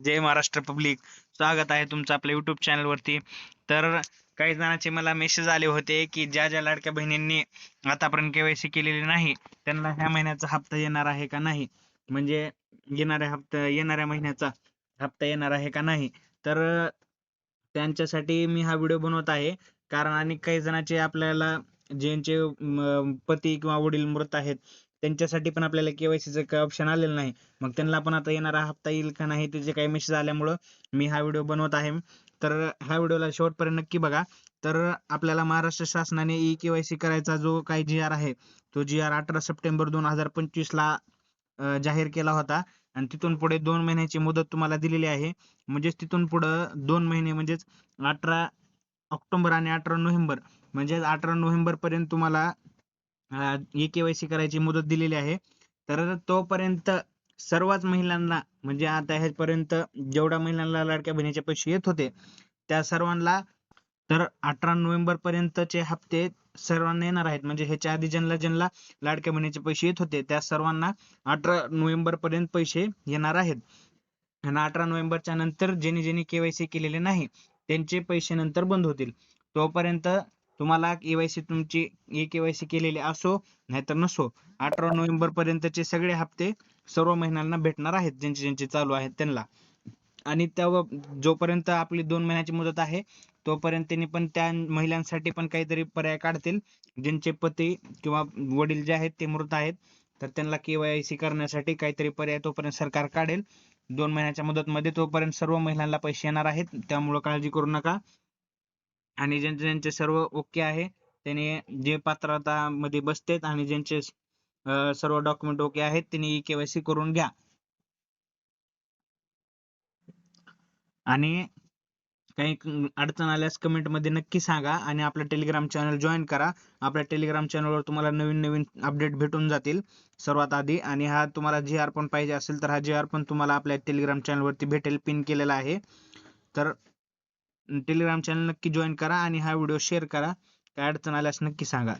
जय Maharashtra public. स्वागत आहे तुमचं आपल्या युट्यूब चॅनलवरती तर काही जणांचे मला मेसेज आले होते की ज्या ज्या लाडक्या बहिणींनी आतापर्यंत केवायसी केलेली नाही त्यांना ह्या महिन्याचा हप्ता येणार आहे का नाही? म्हणजे येणाऱ्या हप्ता येणाऱ्या महिन्याचा हप्ता येणार आहे का नाही? तर त्यांच्यासाठी मी हा व्हिडिओ बनवत आहे. कारण अनेक काही जणांचे आपल्याला ज्यांचे पती किंवा वडील मृत आहेत त्यांच्यासाठी पण आपल्याला केवायसीचं काही ऑप्शन आलेलं नाही. मग त्यांना पण आता येणारा हप्ता येईल का नाही त्याचे काही मेसेज आल्यामुळं मी हा व्हिडिओ बनवत आहे. तर ह्या व्हिडिओला शेवटपर्यंत नक्की बघा. तर आपल्याला महाराष्ट्र शासनाने ई केवायसी करायचा जो काही जी आर आहे तो जी आर अठरा सप्टेंबर दोन हजार पंचवीस ला जाहीर केला होता. आणि तिथून पुढे दोन महिन्याची मुदत तुम्हाला दिलेली आहे. म्हणजेच तिथून पुढं दोन महिने म्हणजेच अठरा ऑक्टोबर आणि अठरा नोव्हेंबर. म्हणजे अठरा नोव्हेंबर पर्यंत तुम्हाला ई केवायसी करायची मुदत दिलेली आहे. तर तोपर्यंत सर्वच महिलांना म्हणजे आता ह्यापर्यंत जेवढ्या महिलांना लाडक्या बहिणीचे पैसे येत होते त्या सर्वांना तर अठरा नोव्हेंबर पर्यंतचे हप्ते सर्वांना येणार आहेत. म्हणजे ह्याच्या आधी ज्यांना ज्यांना लाडक्या बहिणीचे पैसे येत होते त्या सर्वांना अठरा नोव्हेंबर पर्यंत पैसे येणार आहेत. आणि अठरा नोव्हेंबरच्या नंतर ज्यांनी ज्यांनी केवायसी केलेले नाही त्यांचे पैसे नंतर बंद होतील. तोपर्यंत तुम्हाला केवायसी तुमची ई केवायसी केलेली असो नाहीतर नसो अठरा नोव्हेंबर पर्यंतचे सगळे हप्ते सर्व महिन्यांना भेटणार आहेत ज्यांचे ज्यांचे चालू आहेत त्यांना. आणि त्या जोपर्यंत आपली दोन महिन्याची मुदत आहे तोपर्यंत त्यांनी पण त्या महिलांसाठी पण काहीतरी पर्याय काढतील ज्यांचे पती किंवा वडील जे आहेत ते मृत आहेत. तर त्यांना केवायसी करण्यासाठी काहीतरी पर्याय तोपर्यंत सरकार काढेल. दोन महिन्याच्या मुदतमध्ये तोपर्यंत सर्व महिलांना पैसे येणार आहेत. त्यामुळे काळजी करू नका. आणि ज्यांचे ज्यांचे सर्व ओके आहे त्यांनी जे पात्रता मध्ये बसतेत आणि ज्यांचे सर्व डॉक्युमेंट ओके आहेत त्यांनी केवायसी करून घ्या. आणि काही अडचण आल्यास कमेंटमध्ये नक्की सांगा आणि आपलं टेलिग्राम चॅनल जॉईन करा. आपल्या टेलिग्राम चॅनलवर तुम्हाला नवीन नवीन अपडेट भेटून जातील सर्वात आधी. आणि हा तुम्हाला जी आर पण पाहिजे असेल तर हा जी आर पण तुम्हाला आपल्या टेलिग्राम चॅनलवरती भेटेल पिन केलेला आहे. तर टेलिग्राम चॅनल नक्की जॉईन करा आणि हा व्हिडिओ शेअर करा. काय अडचण आल्यास नक्की सांगा.